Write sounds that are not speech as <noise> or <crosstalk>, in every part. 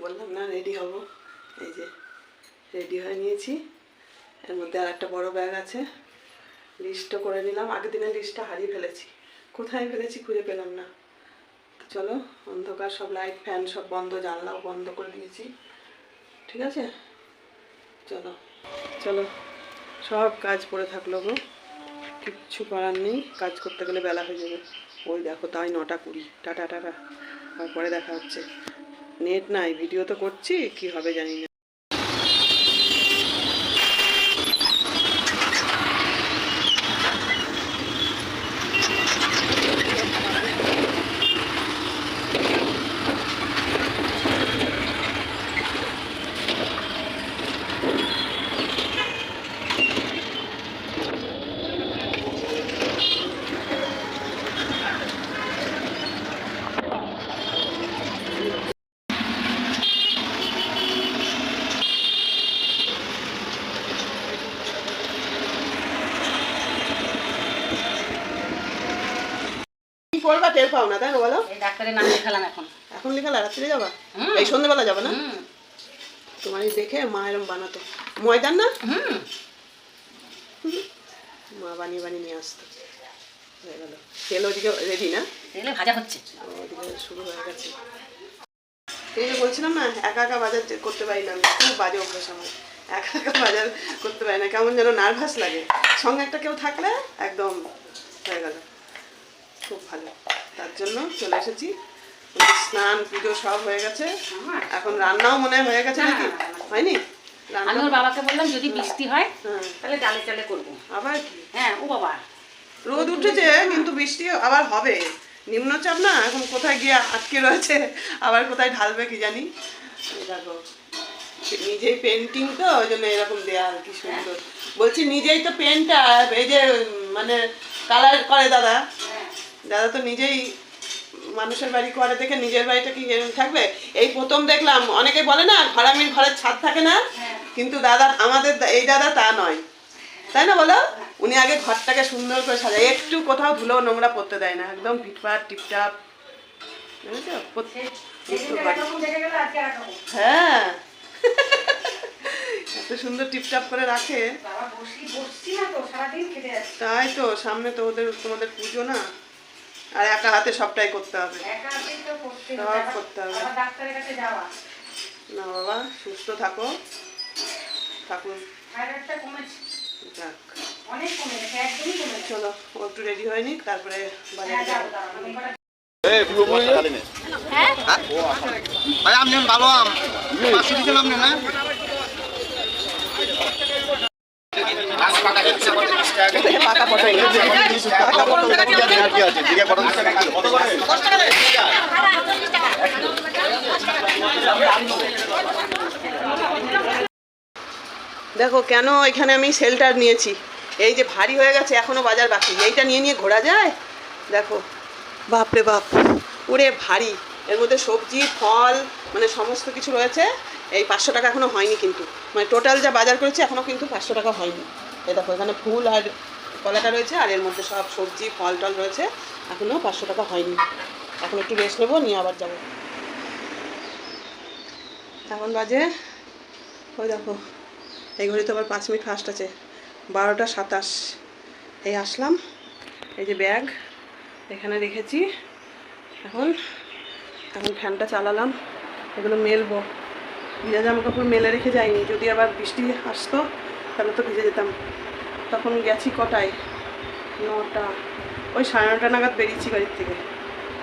বললাম, না রেডি হব। এই যে রেডি হয়ে নিয়েছি। এর মধ্যে আর একটা বড় ব্যাগ আছে। লিস্টও করে নিলাম। আগের দিনের লিস্টটা হারিয়ে ফেলেছি। কোথায় ফেলেছি খুঁজে পেলাম না। চলো, অন্ধকার, সব লাইট ফ্যান সব বন্ধ, জানলাও বন্ধ করে দিয়েছি। ঠিক আছে? চলো চলো। সব কাজ পড়ে থাকল গো। কিচ্ছু করার নেই। কাজ করতে গেলে বেলা হয়ে যাবে। ওই দেখো, তাই নটা কুড়ি। Tata tata. পরে দেখা হচ্ছে। নেট নাই ভিডিও তো করছি কি হবে জানি না। করবা টের পাও না তাই না বলো? এই ডাক্তারের নাম লেখালাম এখন। এখন লিখালা রাত্রে যাবা? এই সন্ধ্যেবেলা যাবে না? তোমার দেখে মা এরম বানাতো। ময়দান না? হুম। মা বানিয়ে বানিয়ে নিয়ে আসতো। হয়ে গেল। তেল ওদিকে রেডি না? তেলে ভাজা হচ্ছে। ওদিকে শুরু হয়ে গেছে। এই যে বলছিলাম না একা একা বাজার করতে পারি না খুব বাজে অভ্যাস আমার। একা একা বাজার করতে পারি না কেমন যেন নার্ভাস লাগে। সঙ্গে একটা কেউ থাকলে একদম হয়ে গেল। খুব ভালো। তার জন্য চলে এসেছি। স্নান পুজো সব হয়ে গেছে? এখন রান্নাও মনে হয় হয়ে গেছে না, নাকি। হয়নি? আমি ওর বাবাকে বললাম যদি বৃষ্টি হয় হ্যাঁ। তাহলে ডালে চালে করব। আবার কি? হ্যাঁ ও বাবা। রোদ উঠেছে কিন্তু বৃষ্টি আবার হবে। নিম্নচাপ না? এখন কোথায় গিয়ে আটকে রয়েছে? আবার কোথায় ঢালবে কি জানি? দেখো। নিজেই পেন্টিং তো ওই জন্য এরকম দেয়া কি সুন্দর। বলছি নিজেই তো পেনটা এই যে মানে কালার করে দাদা। দাদা তো নিজেই মানুষের বাড়ি করে দেখে নিজের বাড়িটা কি থাকবে? এই প্রথম দেখলাম অনেকে বলে না ঘরামির ঘরের ছাদ থাকে না? কিন্তু দাদা আমাদের এই দাদা তা নয়। তাই না বলো? উনি আগে ঘরটাকে সুন্দর করে সাজায়। একটু কোথাও ধুলো নোংরা পড়তে দেয় না একদম ফিটফাট টিপটাপ। হ্যাঁ। <laughs> এত সুন্দর টিপটাপ করে রাখে। তাই তো সামনে তো ওদের তোমাদের পুজো না। আর একা হাতে সবটাই করতে হবে। সব করতে হবে। না বাবা সুস্থ থাকো। গেছে চলো ও একটু রেডি হয়নি তারপরে হ্যাঁ বাজারে যাব ভাই আপনি ভালো আম। পাঁচশো না দেখো কেন এখানে আমি শেল্টার নিয়েছি? এই যে ভারী হয়ে গেছে, এখনও বাজার বাকি। এইটা নিয়ে নিয়ে ঘোরা যায়? দেখো, বাপরে বাপ, ওরে ভারী। এর মধ্যে সবজি, ফল মানে সমস্ত কিছু রয়েছে। এই পাঁচশো টাকা এখনও হয়নি কিন্তু। মানে টোটাল যা বাজার করেছি, এখনও কিন্তু পাঁচশো টাকা হয়নি। এই দেখো, এখানে ফুল আর কলাটা রয়েছে, আর এর মধ্যে সব সবজি ফল টল রয়েছে, এখনও পাঁচশো টাকা হয়নি। এখন একটু রেস্ট নেব, নিয়ে আবার যাব। এখন বাজে, ওই দেখো, এই ঘড়িতে আবার পাঁচ মিনিট ফাস্ট আছে, বারোটা সাতাশ। এই আসলাম, এই যে ব্যাগ এখানে রেখেছি। এখন এখন ফ্যানটা চালালাম, এগুলো মেলবো। ভিজা জামা কাপড় মেলে রেখে যাইনি। যদি আবার বৃষ্টি আসতো, তাহলে তো ভিজে যেতাম। তখন গেছি কটায়? নটা। ওই সাড়ে নটা নাগাদ বেরিয়েছি বাড়ির থেকে।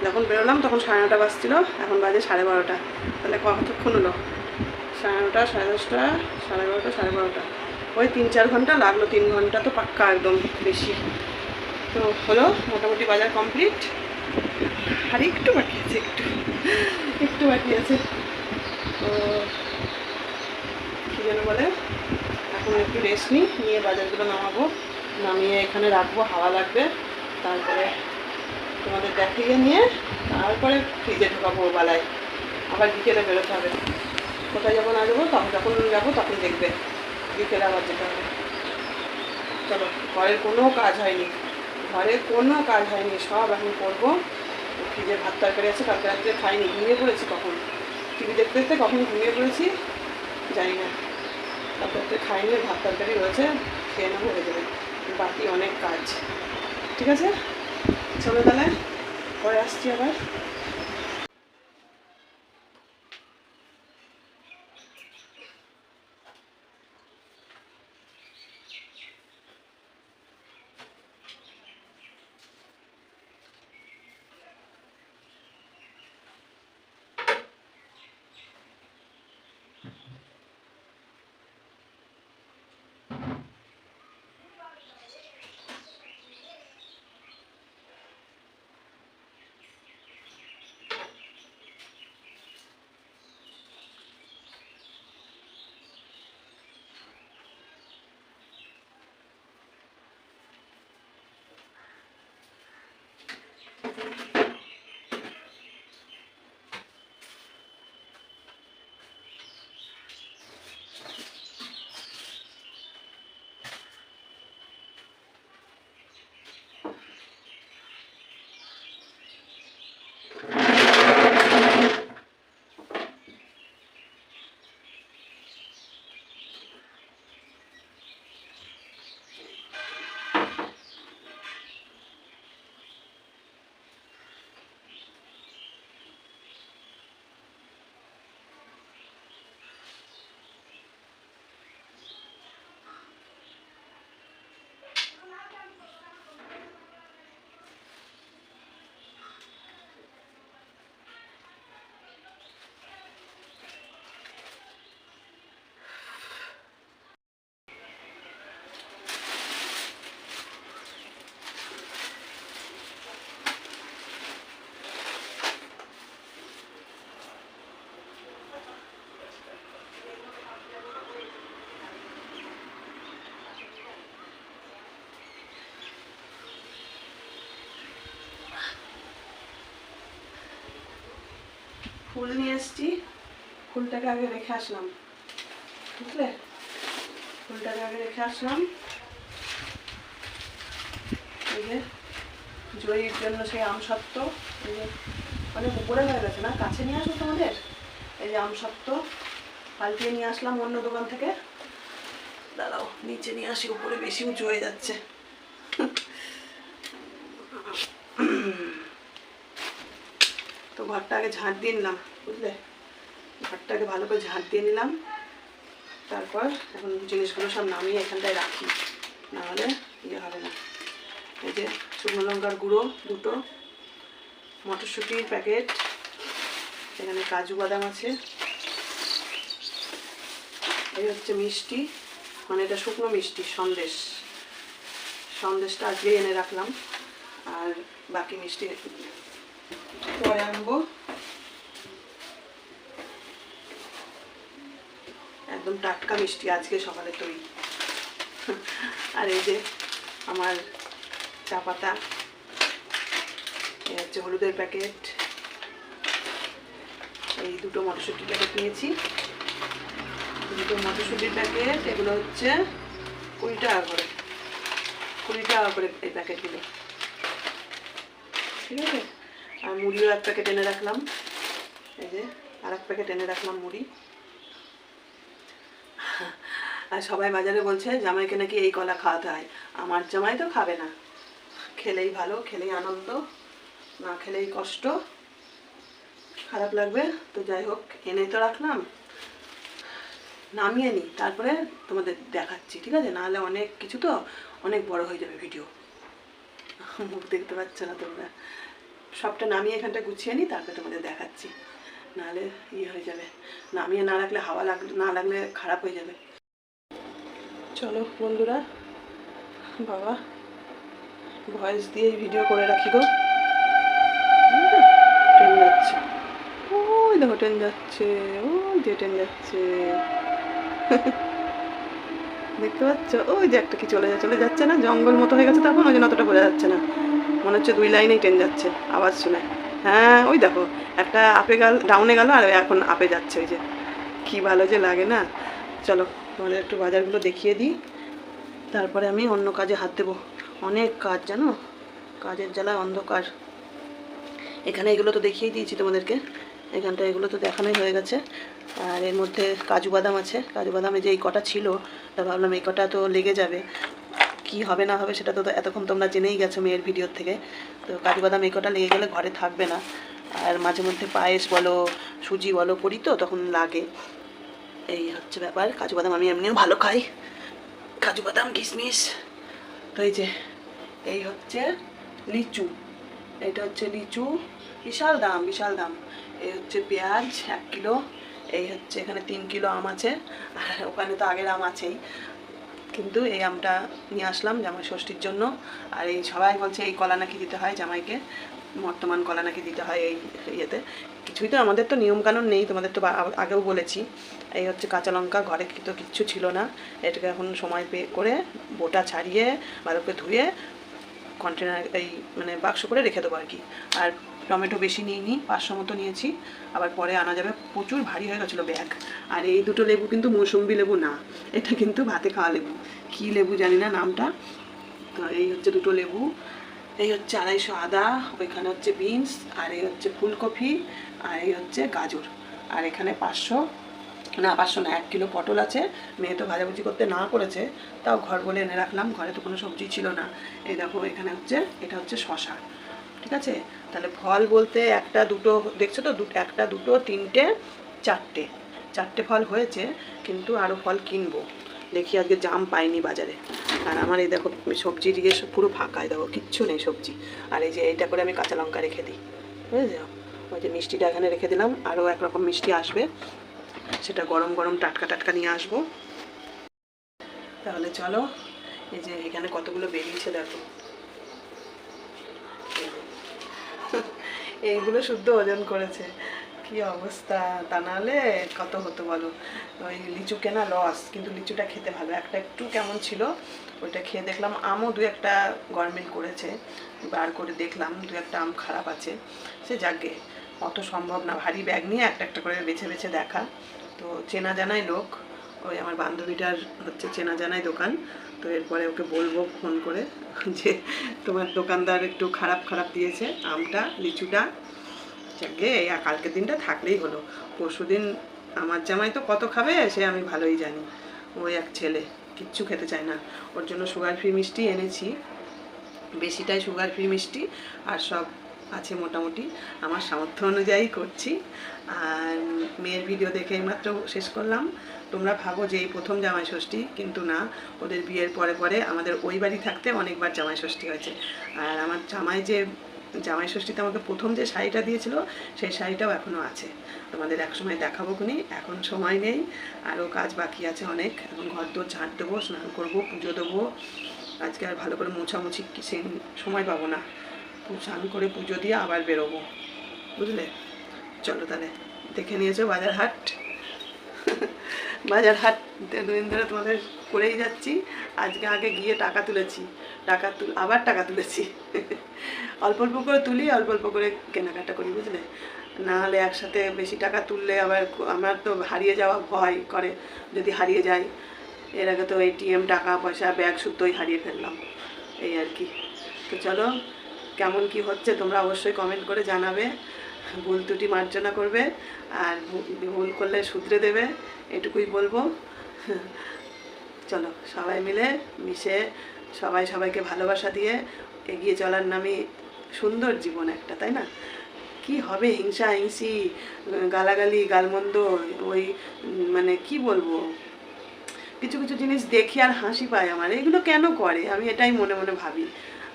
যখন বেরোলাম, তখন সাড়ে নটা বাজছিল। এখন বাজে সাড়ে বারোটা। তাহলে কতক্ষণ হলো? সাড়ে নটা, সাড়ে দশটা, সাড়ে এগারোটা, সাড়ে বারোটা। ওই তিন চার ঘণ্টা লাগল। তিন ঘণ্টা তো পাক্কা একদম বেশি। তো হলো, মোটামুটি বাজার কমপ্লিট। আর একটু বাকি আছে, একটু। একটু বাকি আছে। তো কী যেন বলে? এখন একটু রেস্ট নিই, নিয়ে বাজারগুলো নামাবো। নামিয়ে এখানে রাখব, হাওয়া লাগবে। তারপরে তোমাদের দেখিয়ে নিয়ে তারপরে ফ্রিজে ঢোকাবো বেলায় আবার বিকেলে বেরোতে হবে। কোথায় যাব না যাব তখন যখন যাব, তখন দেখবে। বিকেলে আবার যেতে হবে। চলো, ঘরের কোনো কাজ হয়নি। ঘরে কোনো কাজ হয়নি, সব এখন করব। যে ভাত তরকারি আছে, কালকে রাত্রে খাইনি, ঘুমিয়ে পড়েছি কখন? টিভি দেখতে দেখতে কখন ঘুমিয়ে পড়েছি? জানি না। খাই নিয়ে ভাত তরকারি রয়েছে, খেয়ে নেব, হয়ে যাবে। বাকি অনেক কাজ। ঠিক আছে? চলো তাহলে, পরে আসছি আবার। ফুল নিয়ে এসছি। ফুলটাকে আগে রেখে আসলাম। বুঝলে? ফুলটাকে আগে রেখে আসলাম। এই জয়ীর জন্য সেই আম সত্ত্ব এই যে অনেক উপরে হয়ে গেছে না? কাছে নিয়ে আসো তোমাদের। এই যে আম সত্ত্ব পাল্টিয়ে নিয়ে আসলাম অন্য দোকান থেকে। দাঁড়াও, নিচে নিয়ে আসি, উপরে বেশি উঁচু হয়ে যাচ্ছে। ঘরটা আগে ঝাঁট দিয়ে নিলাম, বুঝলে? ঘরটাকে ভালো করে ঝাঁট দিয়ে নিলাম। তারপর এখন জিনিসগুলো সব নামিয়ে এখানটায় রাখি। নাহলে ইয়ে হবে না। এই যে শুকনো লঙ্কার গুঁড়ো দুটো, মটরশুঁটির প্যাকেট, এখানে কাজু বাদাম আছে। এই হচ্ছে মিষ্টি মানে এটা শুকনো মিষ্টি, সন্দেশ। সন্দেশটা আজকে এনে রাখলাম। আর বাকি মিষ্টি পরে আনব একদম টাটকা মিষ্টি আজকে সকালে তৈরি। আর এই যে আমার চা পাতা, এই হচ্ছে হলুদের প্যাকেট। এই দুটো মটরশুঁটির প্যাকেট নিয়েছি। দুটো মটরশুঁটির প্যাকেট, এগুলো হচ্ছে কুড়ি টাকা করে। কুড়ি টাকা করে এই প্যাকেটগুলো। ঠিক আছে? আর মুড়িও এক প্যাকেট এনে রাখলাম। এই যে, আর এক প্যাকেট এনে রাখলাম মুড়ি। আর সবাই বাজারে বলছে, জামাইকে নাকি এই কলা খাওয়াতে হয়। আমার জামাই তো খাবে না। খেলেই ভালো, খেলেই আনন্দ, না খেলেই কষ্ট। খারাপ লাগবে, তো যাই হোক এনে তো রাখলাম। নামিয়ে নিই, তারপরে তোমাদের দেখাচ্ছি, ঠিক আছে? নাহলে অনেক কিছু তো অনেক বড় হয়ে যাবে ভিডিও মুখ দেখতে পাচ্ছ না তোমরা। সবটা নামিয়ে এখানটা গুছিয়ে নিই, তারপরে তোমাদের দেখাচ্ছি। নাহলে ইয়ে হয়ে যাবে। নামিয়ে না রাখলে হাওয়া লাগলে, না লাগলে খারাপ হয়ে যাবে। চলো বন্ধুরা, বাবা, ভয়েস দিয়ে ভিডিও করে রাখি গো। ট্রেন যাচ্ছে। ওই দেখো ট্রেন যাচ্ছে, ওই যে ট্রেন যাচ্ছে। <laughs> দেখতে পাচ্ছ? ওই যে একটা কি চলে যাচ্ছে চলে যাচ্ছে না? জঙ্গল মতো হয়ে গেছে তখন, ওই জন্য অতটা বোঝা যাচ্ছে না। মনে হচ্ছে দুই লাইনেই ট্রেন যাচ্ছে, আওয়াজ শুনে। হ্যাঁ ওই দেখো, একটা আপে গেল ডাউনে গেল আর এখন আপে যাচ্ছে ওই যে। কি ভালো যে লাগে না? চলো, তোমাদের একটু বাজারগুলো দেখিয়ে দিই। তারপরে আমি অন্য কাজে হাত দেবো। অনেক কাজ, জানো? কাজের জ্বালায় অন্ধকার। এখানে এগুলো তো দেখিয়েই দিয়েছি তোমাদেরকে। এখানটা এগুলো তো দেখানোই হয়ে গেছে। আর এর মধ্যে কাজু বাদাম আছে। কাজু বাদামে যে এই কটা ছিল, তা ভাবলাম এই কটা তো লেগে যাবে। কি হবে না হবে সেটা তো এতক্ষণ তোমরা জেনেই গেছো মেয়ের ভিডিওর থেকে। তো কাজু বাদাম এই কটা লেগে গেলে ঘরে থাকবে না। আর মাঝে মধ্যে পায়েস বলো, সুজি বলো করি তো, তখন লাগে। এই হচ্ছে ব্যাপার, কাজু বাদাম আমি এমনিও ভালো খাই। কাজু বাদাম, কিশমিশ। তো এই যে, এই হচ্ছে লিচু। এটা হচ্ছে লিচু, বিশাল দাম বিশাল দাম। এই হচ্ছে পেঁয়াজ এক কিলো, এই হচ্ছে এখানে তিন কিলো আম আছে। আর ওখানে তো আগের আম আছেই। কিন্তু এই আমটা নিয়ে আসলাম জামাই ষষ্ঠীর জন্য। আর এই সবাই বলছে এই কলা নাকি দিতে হয় জামাইকে। বর্তমান কলা নাকি দিতে হয় এই ইয়েতে। কিছুই তো আমাদের তো নিয়মকানুন নেই, তোমাদের তো আগেও বলেছি। এই হচ্ছে কাঁচা লঙ্কা, ঘরে তো কিচ্ছু ছিল না। এটাকে এখন সময় পে করে বোটা ছাড়িয়ে করে ধুয়ে কন্টেনার এই মানে বাক্স করে রেখে দেবো আর কি। আর টমেটো বেশি নিইনি, পাঁচশো মতো নিয়েছি। আবার পরে আনা যাবে, প্রচুর ভারী হয়ে গেছিল ব্যাগ। আর এই দুটো লেবু কিন্তু মৌসুম্বি লেবু না, এটা কিন্তু ভাতে খাওয়া লেবু। কী লেবু জানি না নামটা। তো এই হচ্ছে দুটো লেবু, এই হচ্ছে আড়াইশো আদা, ওইখানে হচ্ছে বিনস, আর এই হচ্ছে ফুলকপি, আর এই হচ্ছে গাজর। আর এখানে পাঁচশো, না পাঁচশো না, এক কিলো পটল আছে। মেয়ে তো ভাজাভুজি করতে না করেছে, তাও ঘর বলে এনে রাখলাম, ঘরে তো কোনো সবজি ছিল না। এই দেখো, এখানে হচ্ছে, এটা হচ্ছে শশা আছে? তাহলে ফল বলতে একটা দুটো, দেখছ তো? একটা, দুটো, তিনটে, চারটে। চারটে ফল হয়েছে, কিন্তু আরও ফল কিনবো। দেখি আজকে জাম পাইনি বাজারে। আর আমার এই দেখো, সবজি সব পুরো ফাঁকায় দেখো, কিচ্ছু নেই সবজি। আর এই যে এইটা করে আমি কাঁচা লঙ্কা রেখে দিই। বুঝেছ? ওই যে মিষ্টিটা এখানে রেখে দিলাম। আরও একরকম মিষ্টি আসবে। সেটা গরম গরম টাটকা টাটকা নিয়ে আসব। তাহলে চলো, এই যে এখানে কতগুলো বেরিয়েছে দেখো। এইগুলো শুদ্ধ ওজন করেছে। কি অবস্থা? তা নাহলে কত হতো বলো? ওই লিচু কেনা লস কিন্তু লিচুটা খেতে ভালো। একটা একটু কেমন ছিল, ওইটা খেয়ে দেখলাম আমও দু একটা গরমিল করেছে। বার করে দেখলাম, দু একটা আম খারাপ আছে। সে যাকে, অত সম্ভব না। ভারী ব্যাগ নিয়ে একটা একটা করে বেছে বেছে দেখা। তো চেনা জানাই লোক ওই আমার বান্ধবীটার হচ্ছে চেনা জানাই দোকান, তো এরপরে ওকে বলব ফোন করে যে তোমার দোকানদার একটু খারাপ খারাপ দিয়েছে, আমটা, লিচুটা যাকে এই কালকের দিনটা থাকলেই হলো। পরশু দিন আমার জামাই তো কত খাবে সে আমি ভালোই জানি। ওই এক ছেলে, কিচ্ছু খেতে চায় না। ওর জন্য সুগার ফ্রি মিষ্টি এনেছি, বেশিটাই সুগার ফ্রি মিষ্টি, আর সব আছে মোটামুটি। আমার সামর্থ্য অনুযায়ী করছি। আর মেয়ের ভিডিও দেখে মাত্র শেষ করলাম। তোমরা ভাবো যে এই প্রথম জামাই ষষ্ঠী, কিন্তু না। ওদের বিয়ের পরে পরে আমাদের ওই বাড়ি থাকতে অনেকবার জামাই ষষ্ঠী হয়েছে। আর আমার জামাই যে জামাই ষষ্ঠীতে আমাকে প্রথম যে শাড়িটা দিয়েছিল, সেই শাড়িটাও এখনও আছে। তোমাদের এক সময় দেখাবো খুনি, এখন সময় নেই, আরও কাজ বাকি আছে অনেক। এখন ঘর দোর ঝাঁট দেবো, স্নান করব, পুজো দেবো। আজকে আর ভালো করে মোছামুছি সময় পাবো না। স্নান করে পুজো দিয়ে আবার বেরোবো। বুঝলে? চলো তাহলে, দেখে নিয়েছো বাজার হাট <laughs> বাজার হাট দুদিন ধরে তোমাদের করেই যাচ্ছি। আজকে আগে গিয়ে টাকা তুলেছি। টাকা তুল, আবার টাকা তুলেছি। <laughs> অল্প অল্প করে তুলি, অল্প অল্প করে কেনাকাটা করি, বুঝলে? না হলে একসাথে বেশি টাকা তুললে আবার আমার তো হারিয়ে যাওয়া ভয় করে, যদি হারিয়ে যায় এর আগে তো এটিএম টাকা, পয়সা, ব্যাগ শুদ্ধই হারিয়ে ফেললাম। এই আর কি। তো চলো, কেমন কি হচ্ছে তোমরা অবশ্যই কমেন্ট করে জানাবে। ভুল ত্রুটি মার্জনা করবে আর ভুল করলে শুধরে দেবে, এটুকুই বলব। চলো, সবাই মিলে মিশে সবাই সবাইকে ভালোবাসা দিয়ে এগিয়ে চলার নামই সুন্দর জীবন একটা, তাই না? কি হবে হিংসা হিংসি, গালাগালি, গালমন্দ, ওই মানে কি বলব? কিছু কিছু জিনিস দেখি আর হাসি পায় আমার। এগুলো কেন করে? আমি এটাই মনে মনে ভাবি।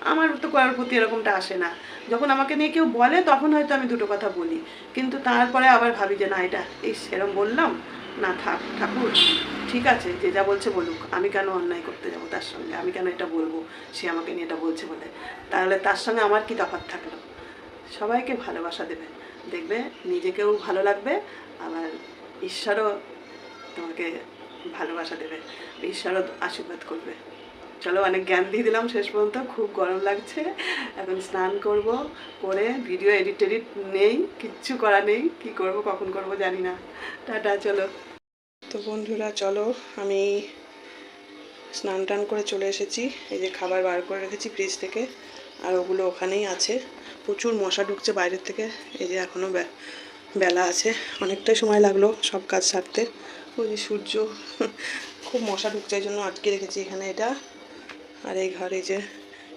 আমার তো করার প্রতি এরকমটা আসে না। যখন আমাকে নিয়ে কেউ বলে, তখন হয়তো আমি দুটো কথা বলি। কিন্তু তারপরে আবার ভাবি যে, না, এটা এই সেরম বললাম? না, থাক, ঠাকুর, ঠিক আছে, যে যা বলছে বলুক। আমি কেন অন্যায় করতে যাব তার সঙ্গে? আমি কেন এটা বলব? সে আমাকে নিয়ে এটা বলছে বলে। তাহলে তার সঙ্গে আমার কি তফাৎ থাকল? সবাইকে ভালোবাসা দেবে। দেখবে, নিজেকেও ভালো লাগবে, আবার ঈশ্বরও তোমাকে ভালোবাসা দেবে। ঈশ্বরও আশীর্বাদ করবে। চলো অনেক জ্ঞান দিয়ে দিলাম শেষ পর্যন্ত, খুব গরম লাগছে। এখন স্নান করব, করে ভিডিও এডিট এডিট নেই, কিচ্ছু করা নেই, কি করব, কখন করব জানি না। টাটা, চলো। তো বন্ধুরা, চলো, আমি স্নান টান করে চলে এসেছি। এই যে খাবার বার করে রেখেছি ফ্রিজ থেকে, আর ওগুলো ওখানেই আছে। প্রচুর মশা ঢুকছে বাইরের থেকে, এই যে এখনও বেলা আছে। অনেকটাই সময় লাগল সব কাজ সারতে। ওই যে সূর্য, খুব মশা ঢুকছে, এই জন্য আটকে রেখেছি এখানে এটা। আর এই ঘরে যে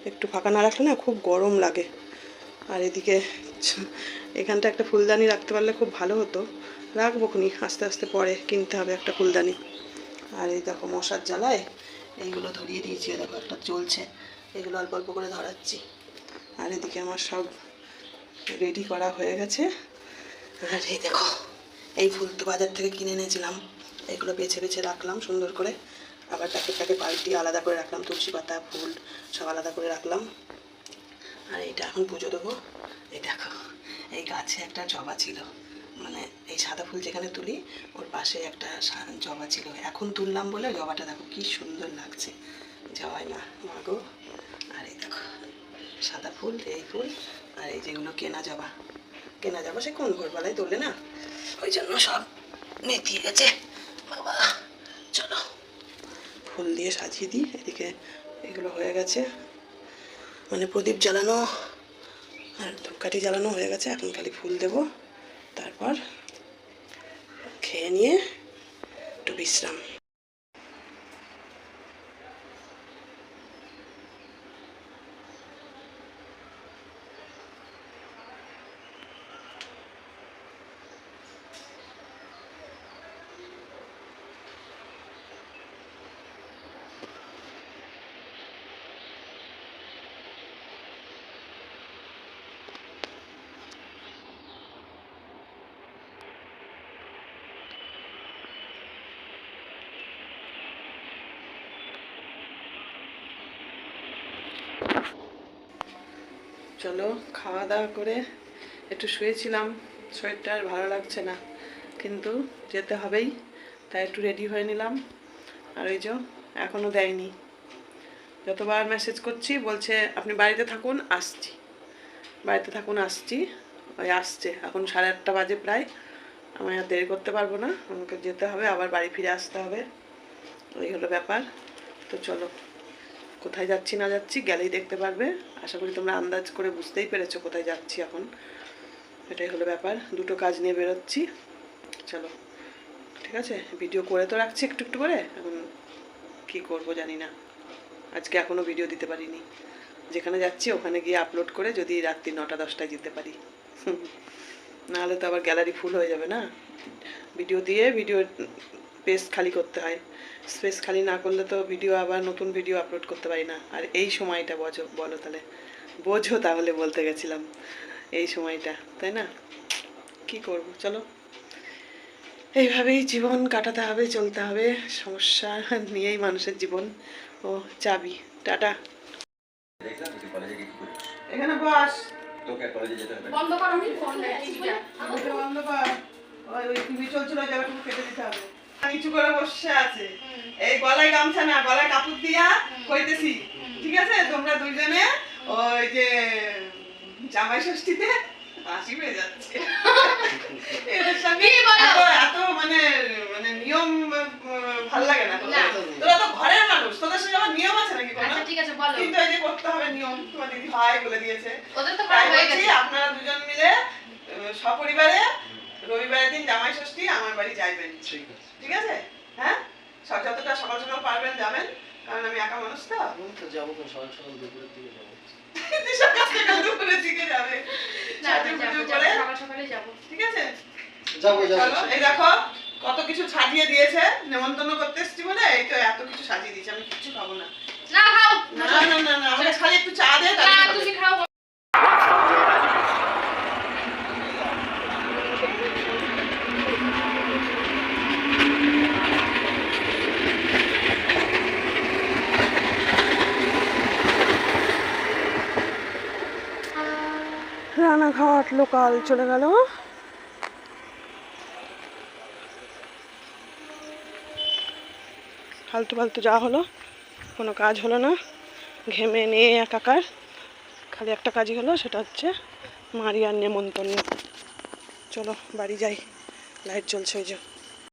একটু ফাঁকা না রাখলে না খুব গরম লাগে। আর এদিকে এখানটা একটা ফুলদানি রাখতে পারলে খুব ভালো হতো। রাখব খুনি, আস্তে আস্তে পরে কিনতে হবে একটা ফুলদানি। আর এই দেখো মশার জ্বালায়, এইগুলো ধরিয়ে দিয়েছি দেখো একটা চলছে। এগুলো অল্প অল্প করে ধরাচ্ছি। আর এদিকে আমার সব রেডি করা হয়ে গেছে। আর এই দেখো, এই ফুল তো বাজার থেকে কিনে এনেছিলাম। এগুলো বেছে বেছে রাখলাম সুন্দর করে। আবার তাকে তাকে পাল্টি আলাদা করে রাখলাম, তুলসী পাতা, ফুল সব আলাদা করে রাখলাম। আর এটা এখন পুজো দেবো। এই দেখো, এই গাছে একটা জবা ছিল। মানে এই সাদা ফুল যেখানে তুলি, ওর পাশে একটা জবা ছিল। এখন তুললাম বলে জবাটা দেখো কি সুন্দর লাগছে। জবাই মা মাগো আর এই দেখো, সাদা ফুল, এই ফুল, আর এই যেগুলো কেনা জবা। কেনা জবা সে কোন ভোরবেলায় তোলে না? ওই জন্য সব নেতিয়ে গেছে। বাবা, চলো। ফুল দিয়ে সাজিয়ে দিই। এদিকে এগুলো হয়ে গেছে। মানে প্রদীপ জ্বালানো আর ধূপকাঠি জ্বালানো হয়ে গেছে। এখন খালি ফুল দেব। তারপর খেয়ে নিয়ে একটু বিশ্রাম। চলো, খাওয়া দাওয়া করে একটু শুয়েছিলাম, শরীরটা আর ভালো লাগছে না, কিন্তু যেতে হবেই, তাই একটু রেডি হয়ে নিলাম। আর ওই যে এখনও দেয়নি। যতবার মেসেজ করছি, বলছে, আপনি বাড়িতে থাকুন, আসছি। বাড়িতে থাকুন, আসছি। ওই আসছে, এখন সাড়ে আটটা বাজে প্রায়। আমি আর দেরি করতে পারব না, আমাকে যেতে হবে, আবার বাড়ি ফিরে আসতে হবে। এই হলো ব্যাপার। তো চলো। কোথায় যাচ্ছি, না যাচ্ছি গেলেই দেখতে পারবে। আশা করি তোমরা আন্দাজ করে বুঝতেই পেরেছ কোথায় যাচ্ছি এখন। এটাই হলো ব্যাপার, দুটো কাজ নিয়ে বেরোচ্ছি। চলো, ঠিক আছে? ভিডিও করে তো রাখছি একটু একটু করে। এখন কি করব জানি না। আজকে এখনও ভিডিও দিতে পারিনি। যেখানে যাচ্ছি ওখানে গিয়ে আপলোড করে যদি রাত্রি নটা দশটায় যেতে পারি। <laughs> নাহলে তো আবার গ্যালারি ফুল হয়ে যাবে না। ভিডিও দিয়ে ভিডিও পেজ খালি করতে হয়। স্পেস খালি না করলে তো ভিডিও আবার নতুন ভিডিও আপলোড করতে পারি না। আর এই সময়টা বোঝো বলো তাহলে। বোঝো তাহলে বলতে গেছিলাম এই সময়টা তাই না? কি করব চলো। এইভাবেই জীবন কাটাতে হবে চলতে হবে। সমস্যা নিয়েই মানুষের জীবন। ও চাবি। টাটা। এখানে বস। তোকে কলেজে যেতে হবে। বন্ধ করো নি ফোন বন্ধ কর। ওই ওই টিভি চলছিল জায়গাটুকু কেটে দিতে হবে। নিচু করে বসে আছে। এই গলায় গামছা না গলায় কাপড় দিয়া কইতেছি ঠিক আছে? তোমরা দুইজনে ওই যে জামাই ষষ্ঠীতে হাসি পেয়ে যাচ্ছে? <laughs> এত- মানে মানে নিয়ম ভালো লাগে না। তোরা তো ঘরের মানুষ তোদের সঙ্গে নিয়ম আছে নাকি আচ্ছা ঠিক আছে বলো। কিন্তু এই যে করতে হবে নিয়ম তোমার দিদি ভাই বলে দিয়েছে। আপনারা দুজন মিলে সপরিবারে রবিবারের দিন জামাই ষষ্ঠী আমার বাড়ি যাইবেন। ঠিক আছে। হ্যাঁ? যতটা সকাল সকাল পারবেন যাবেন কারণ আমি একা মানুষ তো। তো যাব তো সকাল সকাল দুপুরের দিকে যাব। <laughs> সকাল সকাল দুপুরের দিকে যাবে। না সাথে যাব পুজো যাব করে। সকাল সকালে যাব। ঠিক আছে? যাব যাব। এই দেখো কত কিছু সাজিয়ে দিয়েছে নেমন্তন্ন করতে এসেছি বলে এই তো এত কিছু সাজিয়ে দিয়েছে আমি কিচ্ছু খাব না। না খাও। না না না না আমাকে খালি একটু চা দে না তাহলে তুমি খাও। লোকাল চলে গেল। ফালতু ফালতু যা হলো, কোনো কাজ হলো না। ঘেমে নিয়ে একাকার। খালি একটা কাজই হলো, সেটা হচ্ছে মারিয়ার নেমন্তন্ন। চলো, বাড়ি যাই। লাইট জ্বলছে ওই যে।